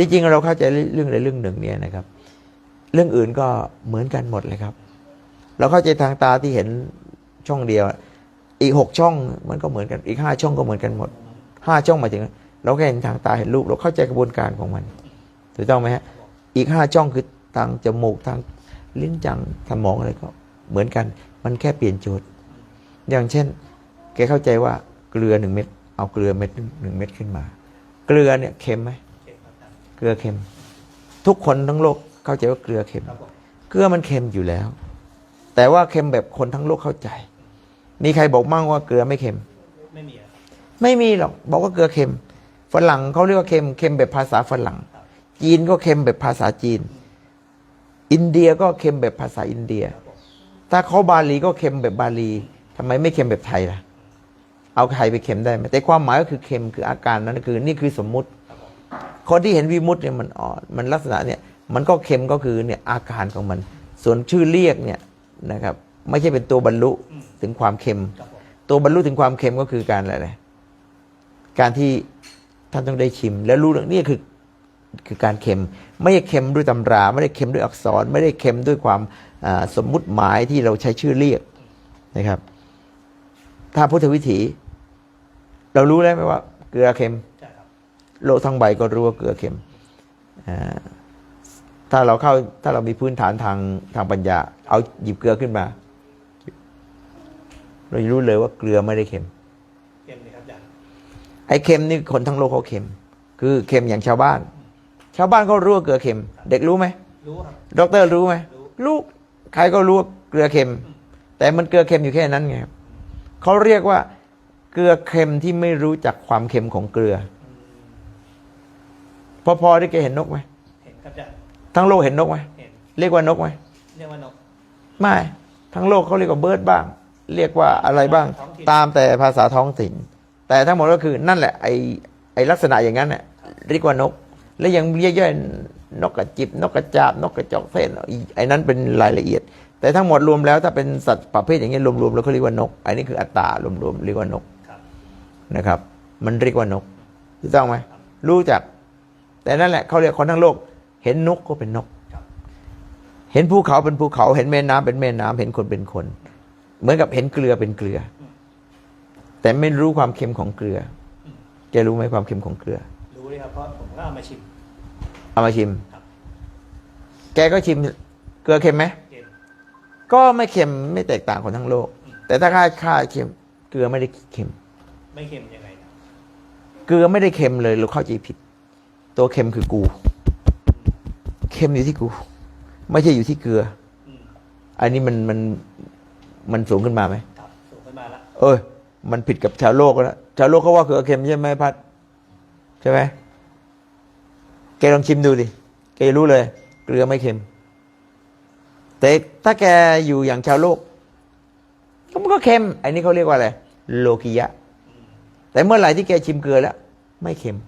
ที่จริงเราเข้าใจเรื่องใดเรื่องหนึ่งเนี่ยนะครับ เรื่องอื่นก็เหมือนกันหมดเลยครับ เราเข้าใจทางตาที่เห็นช่องเดียว อีกหกช่องมันก็เหมือนกันอีกห้าช่องก็เหมือนกันหมดห้าช่องหมายถึง เราแค่เห็นทางตาเห็นรูปเราเข้าใจกระบวนการของมันถูกต้องไหมฮะอีกห้าช่องคือทางจมูกทางลิ้นจังสมองอะไรก็เหมือนกัน มันแค่เปลี่ยนโจทย์อย่างเช่น แกเข้าใจว่าเกลือหนึ่งเม็ดเอาเกลือเม็ดหนึ่งเม็ดขึ้นมา เกลือเนี่ยเค็มไหม เข็มครับอาจารย์เกลือเค็ม ทุกคนทั้งโลกเข้าใจว่าเกลือเค็มครับผมเกลือมันเค็มอยู่แล้ว แต่ว่าเค็มแบบคนทั้งโลกเข้าใจ มีใครบอกมั่งว่าเกลือไม่เค็ม ไม่มีอะครับไม่มีหรอกบอกว่าเกลือเค็ม ฝรั่งเขาเรียกว่าเค็มเค็มแบบภาษาฝรั่ง จีนก็เค็มแบบภาษาจีน อินเดียก็เค็มแบบภาษาอินเดียครับผมถ้าเขาบาลีก็เค็มแบบบาลีทำไมไม่เค็มแบบไทยล่ะ เอาไทยไปเค็มได้ไหมแต่ความหมายก็คือเค็มคืออาการนั้นคือนี่คือสมมุติ คนที่เห็นวิมุตเนี่ยมันอ่อนมันลักษณะเนี่ยมันก็เค็มก็คือเนี่ยอาการของมัน ส่วนชื่อเรียกเนี่ยนะครับไม่ใช่เป็นตัวบรรลุถึงความเค็ม ตัวบรรลุถึงความเค็มก็คือการอะไรนะการที่ท่านต้องได้ชิม แล้วรู้เรื่องนี่คือคือการเค็ม ไม่ได้เค็มด้วยตำรา ไม่ได้เค็มด้วยอักษร ไม่ได้เค็มด้วยความสมมุติหมายที่เราใช้ชื่อเรียกนะครับ ถ้าพุทธวิถี เรารู้แล้วไหมว่า เกลือเค็ม โลกทั้งใบก็รู้ว่าเกลือเค็มอ่าถ้าเราเข้าถ้าเรามีพื้นฐานทางทางปัญญา เอาหยิบเกลือขึ้นมา เราจะรู้เลยว่าเกลือไม่ได้เค็มเข็มเลยครับอาจารย์ไอ้เค็มนี่คนทั้งโลกเขาเค็ม คือเค็มอย่างชาวบ้าน ชาวบ้านเขารู้ว่าเกลือเค็ม เด็กรู้ไหมรู้ครับด็อกเตอร์รู้ไหมรู้รู้ใครก็รู้ว่าเกลือเค็ม แต่มันเกลือเค็มอยู่แค่นั้นไงครับเขาเรียกว่าเกลือเค็มที่ไม่รู้จักความเค็มของเกลืออืม พอพอได้แกเห็นนกไหมเห็นครับอาจารย์ทั้งโลกเห็นนกไหมเห็นเรียกว่านกไหมเรียกว่านกไม่ทั้งโลกเขาเรียกว่าเบิร์ดบ้าง เรียกว่าอะไรบ้างท้องถิ่นตามแต่ภาษาท้องถิ่น แต่ทั้งหมดก็คือนั่นแหละไอไอลักษณะอย่างนั้นเนี่ยเรียกว่านก และยังย่อยๆนกกระจิบนกกระจาบนกกระจอกเส้นอีไอ้นั้นเป็นรายละเอียด แต่ทั้งหมดรวมแล้วถ้าเป็นสัตว์ประเภทอย่างเงี้ยรวมๆแล้วเขาเรียกว่านกอันนี้คืออัตตารวมๆเรียกว่านกครับนะครับ มันเรียกว่านกถูกต้องไหมรู้จัก แต่นั่นแหละเขาเรียกคนทั้งโลก เห็นนกก็เป็นนกครับเห็นภูเขาเป็นภูเขา เห็นแม่น้ำเป็นแม่น้ำเห็นคนเป็นคน เหมือนกับเห็นเกลือเป็นเกลือ แต่ไม่รู้ความเค็มของเกลือแกรู้ไหมความเค็มของเกลือ รู้เลยครับเพราะผมก็เอามาชิม เอามาชิมครับแกก็ชิมเกลือเค็มไหมเห็นก็ไม่เค็มไม่แตกต่างคนทั้งโลก แต่ถ้าค่าค่าเค็มเกลือไม่ได้เค็ม ไม่เค็มยังไงนะเกลือไม่ได้เค็มเลยเราเข้าใจผิด ตัวเค็มคือกู เค็มอยู่ที่กู ไม่ใช่อยู่ที่เกลืออืมอันนี้มันมันมันสูงขึ้นมาไหมครับสูงขึ้นมาละเอ้ยมันผิดกับชาวโลกแล้วชาวโลกเขาว่าเกลือเค็มใช่ไหมพัดใช่ไหมแกลองชิมดูดิแกจะรู้เลย เกลือไม่เค็ม แต่ถ้าแกอยู่อย่างชาวโลกก็มันก็เค็ม อันนี้เขาเรียกว่าอะไรโลกิยะ แต่เมื่อไหร่ที่แกชิมเกลือแล้ว ไม่เค็ม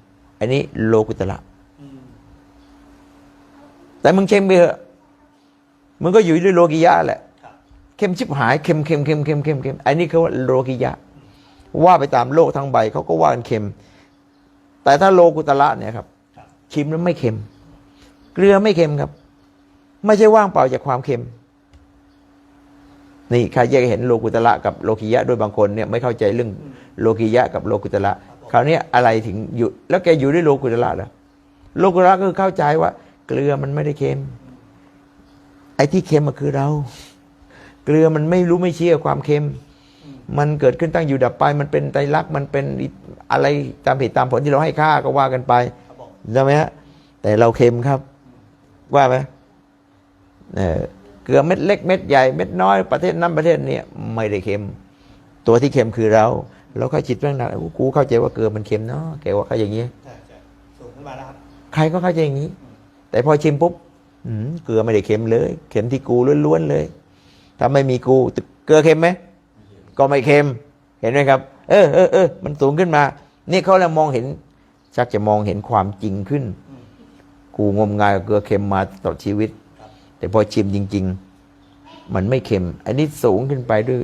อันนี้โลกุตละอืมแต่มึงเค็มไปเถอะมึงก็อยู่ด้วยโลกิยะแหละครับเค็มชิบหายเค็มเค็มเค็มเค็มเค็มเค็มอันนี้เขาว่าโลกิยะ ว่าไปตามโลกทั้งใบเขาก็ว่ากันเค็มแต่ถ้าโลกุตละเนี่ยครับครับชิมแล้วไม่เค็ม เกลือไม่เค็มครับ ไม่ใช่ว่างเปล่าจากความเค็ม นี่ใครแยกเห็นโลกุตละกับโลกิยะโดยบางคนเนี่ยไม่เข้าใจเรื่องโลกิยะกับโลกุตละ คราวนี้อะไรถึงอยู่แล้วแกอยู่ด้วยโลกุตละเหรอโลกุตละก็คือเข้าใจว่า เกลือมันไม่ได้เค็ม ไอ้ที่เค็มมันคือเรา เกลือมันไม่รู้ไม่เชื่อความเค็ม มันเกิดขึ้นตั้งอยู่ดับไป มันเป็นไตรลักษณ์มันเป็นอะไรตามเหตุตามผลที่เราให้ค่าก็ว่ากันไปใช่ไหมฮะแต่เราเค็มครับ ว่าไหมเออเกลือเม็ดเล็กเม็ดใหญ่เม็ดน้อยประเทศนั้นประเทศนี้ไม่ได้เค็ม ตัวที่เค็มคือเรา เราเข้าจิตเรื่องนั้นโอ้กูเข้าใจว่าเกลือมันเค็มเนาะแกว่าเขาอย่างนี้ใช่ใช่สูงขึ้นมาแล้วครับใครก็เข้าใจอย่างนี้ แต่พอชิมปุ๊บอืมเกลือไม่ได้เค็มเลย เค็มที่กูล้วนๆเลยถ้าไม่มีกูเกลือเค็มไหมก็ไม่เค็ม เห็นไหมครับ เออเออเออมันสูงขึ้นมา นี่เขาแล้วมองเห็นชักจะมองเห็นความจริงขึ้นอืมกูงมงายกับเกลือเค็มมาตลอดชีวิตครับแต่พอชิมจริง ๆ มันไม่เค็ม อันนี้สูงขึ้นไปด้วย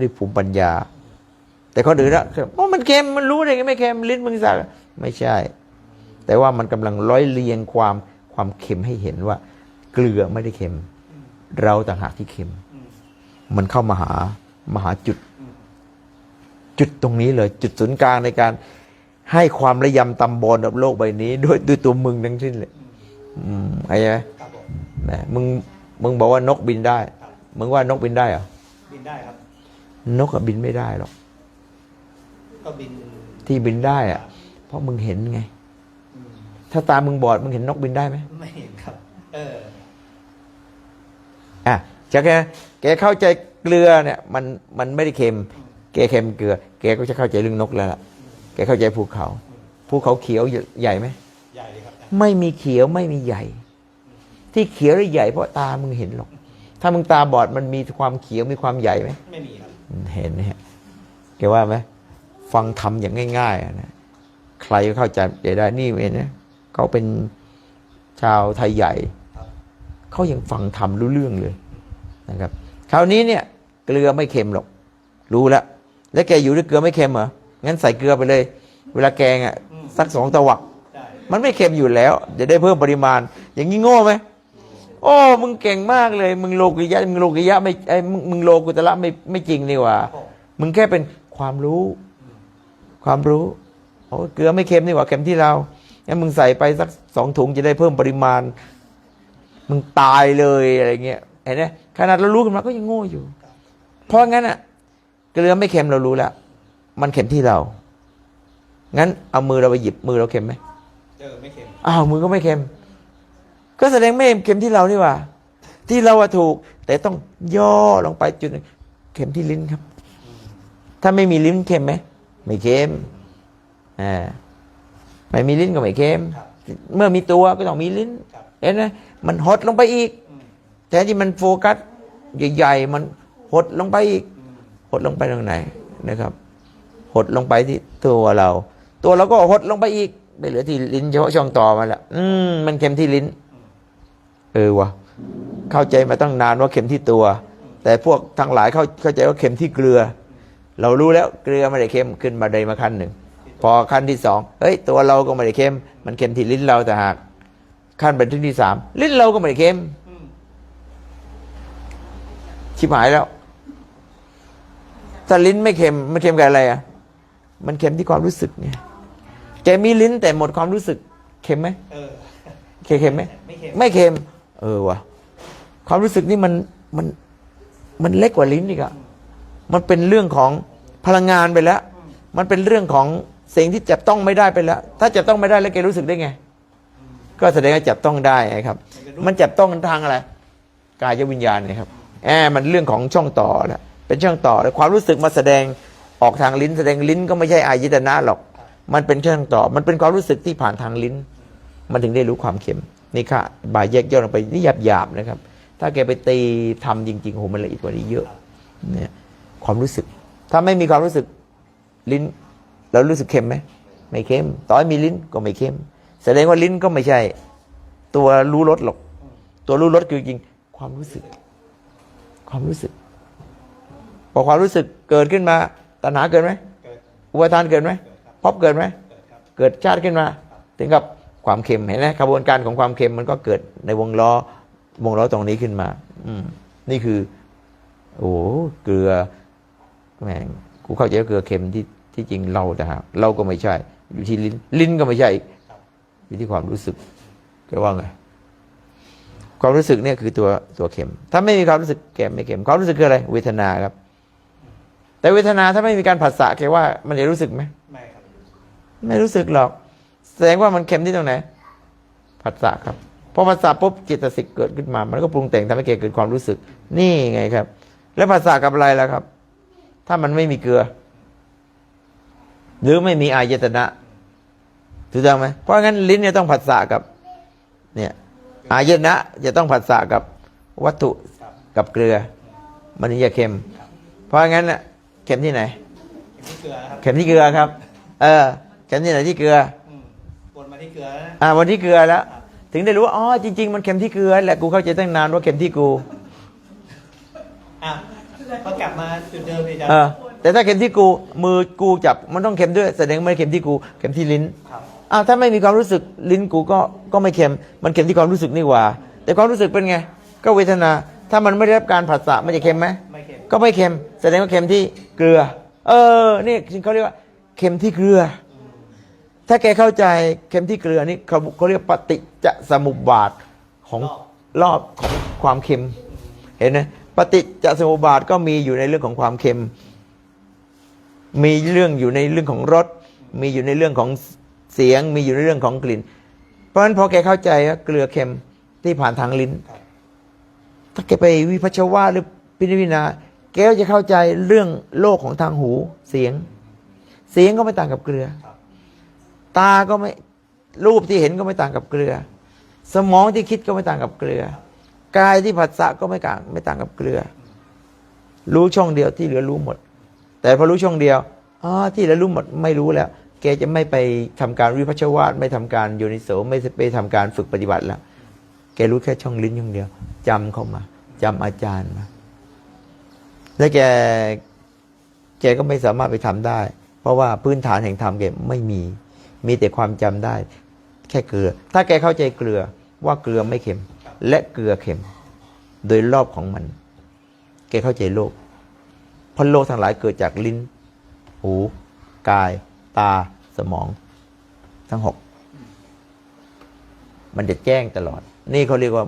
ด้วยภูมิปัญญา แต่คนอื่นละว่ามันเค็มมันรู้ได้ไงไม่เค็มลิ้นมึงสั่งไม่ใช่ แต่ว่ามันกำลังร้อยเรียงความความเค็มให้เห็นว่า เกลือไม่ได้เค็ม เราต่างหากที่เค็มอืมมันเข้ามาหามาหาจุดอืมจุดตรงนี้เลย จุดศูนย์กลางในการให้ความระยำตำบอลกับโลกใบนี้ ด้วยด้วยตัวมึงทั้งสิ้นเลย อืมไอ้ไหมครับผมนะมึงมึงบอกว่านกบินได้ครับมึงว่านกบินได้เหรอบินได้ครับ นกอะบินไม่ได้หรอก ก็บินที่บินได้อะเพราะมึงเห็นไงอืมถ้าตามึงบอดมึงเห็นนกบินได้ไหมไม่เห็นครับ เอออะจะแกแกเข้าใจเกลือเนี่ย มันมันไม่ได้เค็ม แกเค็มเกลือ แกก็จะเข้าใจเรื่องนกแล้วล่ะแกเข้าใจภูเขาภูเขาเขียวใหญ่ไหมใหญ่เลยครับนะไม่มีเขียวไม่มีใหญ่ ที่เขียวและใหญ่เพราะตามึงเห็นหรอก ถ้ามึงตาบอดมันมีความเขียวมีความใหญ่ไหมไม่มีครับ เห็นเนี่ยแกว่าไหม ฟังทำอย่างง่ายๆนะใครก็เข้าใจได้นี่เองนะเขาเป็นชาวไทยใหญ่เขายังฟังทำรู้เรื่องเลยนะครับ คราวนี้เนี่ยเกลือไม่เค็มหรอก รู้แล้วแล้วแกอยู่ด้วยเกลือไม่เค็มเหรองั้นใส่เกลือไปเลย เวลาแกงอะสักสองตะวักมันไม่เค็มอยู่แล้ว จะได้เพิ่มปริมาณ อย่างนี้โง่ไหมโอ้ มึงเก่งมากเลย มึงโลกิยะ มึงโลกิยะไม่ไอ้มึงโลกุตละไม่ไม่จริงนี่ว่า มึงแค่เป็นความรู้ ความรู้โอ้เกลือไม่เค็มนี่หว่าเค็มที่เรางั้นมึงใส่ไปสักสองถุงจะได้เพิ่มปริมาณ มึงตายเลยอะไรเงี้ยเห็นไหมขนาดเรารู้กันมาก็ยังโง่อยู่ เพราะงั้นอะเกลือไม่เค็มเรารู้แล้วมันเค็มที่เรา งั้นเอามือเราไปหยิบมือเราเค็มไหมเออไม่เค็มอ้าวมือก็ไม่เค็ม ก็แสดงไม่เค็มที่เรานี่หว่า ที่เราอะถูก แต่ต้องย่อลงไปจุดหนึ่งเค็มที่ลิ้นครับ ถ้าไม่มีลิ้นเค็มไหม ไม่เค็มอ่าไม่มีลิ้นก็ไม่เค็มครับเมื่อมีตัวก็ต้องมีลิ้นครับเห็นไหมมันหดลงไปอีกอืมแทนที่มันโฟกัสใหญ่ๆมันหดลงไปอีกอืมหดลงไปตรงไหนนะครับ หดลงไปที่ตัวเรา ตัวเราก็หดลงไปอีกไปเหลือที่ลิ้นเฉพาะช่องต่อมาแล้วอืมมันเค็มที่ลิ้น เออวะเข้าใจมาตั้งนานว่าเค็มที่ตัว แต่พวกทั้งหลายเข้าเข้าใจว่าเค็มที่เกลือ เรารู้แล้วเกลือไม่ได้เค็มขึ้นมาได้มาขั้นหนึ่ง พอขั้นที่สองเฮ้ยตัวเราก็ไม่ได้เค็มมันเค็มที่ลิ้นเราแต่หาก ขั้นเป็นที่ที่สามลิ้นเราก็ไม่ได้เค็มอืมชิบหายแล้วถ้าลิ้นไม่เค็มมันเค็มกับอะไรอะ มันเค็มที่ความรู้สึกไงแกมีลิ้นแต่หมดความรู้สึก เค็มไหมเออเค็มไหมไม่เค็มไม่เค็ม เออวะความรู้สึกนี่มันมันมันเล็กกว่าลิ้นอีกอะมันเป็นเรื่องของ พลังงานไปแล้ว มันเป็นเรื่องของสิ่งที่จับต้องไม่ได้ไปแล้ว ถ้าจับต้องไม่ได้แล้วแกรู้สึกได้ไง ก็แสดงว่าจับต้องได้ครับ มันจับต้องทางอะไร กายวิญญาณนะครับแอบมันเรื่องของช่องต่อแล้วเป็นช่องต่อแล้วความรู้สึกมาแสดงออกทางลิ้น แสดงลิ้นก็ไม่ใช่อายตนะหรอก มันเป็นช่องต่อ มันเป็นความรู้สึกที่ผ่านทางลิ้น มันถึงได้รู้ความเค็มนี่ค่ะบายแยกย่อยลงไปนี่หยาบหยาบๆนะครับ ถ้าแกไปตีทำจริงๆโหมันละเอียดกว่านี้เยอะเนี่ยความรู้สึก ถ้าไม่มีความรู้สึกลิ้นแล้วรู้สึกเค็มไหมไม่เค็มต่อให้มีลิ้นก็ไม่เค็มแสดงว่าลิ้นก็ไม่ใช่ ตัวรู้รสหรอก ตัวรู้รสคือจริง ความรู้สึก ความรู้สึก พอความรู้สึกเกิดขึ้นมาตัณหาเกิดไหมเกิดอุปทานเกิดไหมเกิดครับพบเกิดไหมเกิดครับเกิดชาติขึ้นมา ถึงกับความเค็มเห็นไหมกระบวนการของความเค็มมันก็เกิดในวงล้อวงล้อตรงนี้ขึ้นมา อืมนี่คือ โอ้โหเกลือ แหมกูเข้าใจว่าเกลือเค็มที่ที่จริงเราแต่หากเราก็ไม่ใช่ อยู่ที่ลิ้น ลิ้นก็ไม่ใช่อีกอยู่ที่ความรู้สึกแกว่าไงความรู้สึกเนี่ยคือตัวตัวเค็ม ถ้าไม่มีความรู้สึกแกไม่เค็มความรู้สึกคืออะไร เวทนาครับ แต่เวทนาถ้าไม่มีการผัสสะแกว่า มันจะรู้สึกไหมไม่ครับ ไม่รู้สึกหรอก แสดงว่ามันเค็มที่ตรงไหนผัสสะครับพอผัสสะปุ๊บจิตสิกเกิดขึ้นมา มันก็ปรุงแต่งทำให้เกิดความรู้สึก นี่ไงครับ แล้วผัสสะกับอะไรล่ะครับ ถ้ามันไม่มีเกลือ หรือไม่มีอายตนะถูกต้องไหมเพราะงั้นลิ้นเนี่ยต้องผัสสะกับ เนี่ยอายตนะจะต้องผัสสะกับวัตถุครับกับเกลือ มันถึงจะเค็ม เพราะงั้นน่ะเค็มที่ไหน เค็มที่เกลือนะครับเข็มที่เกลือครับ เออเข็มที่ไหนที่เกลืออืมวนมาที่เกลือแล้วนะอ่าวันที่เกลือแล้ว ถึงได้รู้ว่าอ๋อจริง ๆ มันเค็มที่เกลือแหละกูเข้าใจตั้งนานว่าเค็มที่กูอะพอกลั บมาจุดเดิมเลยจ้ะเออแต่ถ้าเค็มที่กูมือกูจับมันต้องเค็มด้วยแสดงว่าไม่ได้เค็มที่กูเค็มที่ลิ้นครับอ้าวถ้าไม่มีความรู้สึกลิ้นกูก็ก็ไม่เค็มมันเค็มที่ความรู้สึกนี่หว่า แต่ความรู้สึกเป็นไง ก็เวทนา ถ้ามันไม่ได้รับการผัสสะมันจะเค็มไหมไม่เค็มก็ไม่เค็มแสดงว่าเค็มที่เกลือ เออนี่เขาเรียกว่าเค็มที่เกลือ ถ้าแกเข้าใจเค็มที่เกลือนี่เขาเขาเรียกปฏิจจสมุปบาทของรอบของความเค็ม เห็นไหม ปฏิจจสมุปบาทก็มีอยู่ในเรื่องของความเค็ม มีเรื่องอยู่ในเรื่องของรส มีอยู่ในเรื่องของเสียง มีอยู่ในเรื่องของกลิ่น เพราะฉะนั้นพอแกเข้าใจว่าเกลือเค็มที่ผ่านทางลิ้น ถ้าแกไปวิพัชวาหรือพิจารณาแกก็จะเข้าใจเรื่องโลกของทางหูเสียง เสียงก็ไม่ต่างกับเกลือ ตาก็ไม่รูปที่เห็นก็ไม่ต่างกับเกลือ สมองที่คิดก็ไม่ต่างกับเกลือ กายที่ผัสสะก็ไม่ต่างไม่ต่างกับเกลือ รู้ช่องเดียวที่เหลือรู้หมด แต่พอรู้ช่องเดียวอ๋อที่เหลือรู้หมดไม่รู้แล้วแกจะไม่ไปทำการวิพัชวาทไม่ทำการโยนิโสไม่ไปทำการฝึกปฏิบัติแล้วแกรู้แค่ช่องลิ้นช่องเดียวจำเข้ามาจำอาจารย์มา แล้วแกแกก็ไม่สามารถไปทำได้ เพราะว่าพื้นฐานแห่งธรรมแกไม่มี มีแต่ความจำได้ แค่เกลือ ถ้าแกเข้าใจเกลือว่าเกลือไม่เค็ม และเกลือเค็ม โดยรอบของมัน แกเข้าใจโลกเพราะโลกทั้งหลายเกิดจากลิ้น หู กาย ตา สมอง ทั้งหก มันจะแจ้งตลอด นี่เขาเรียกว่า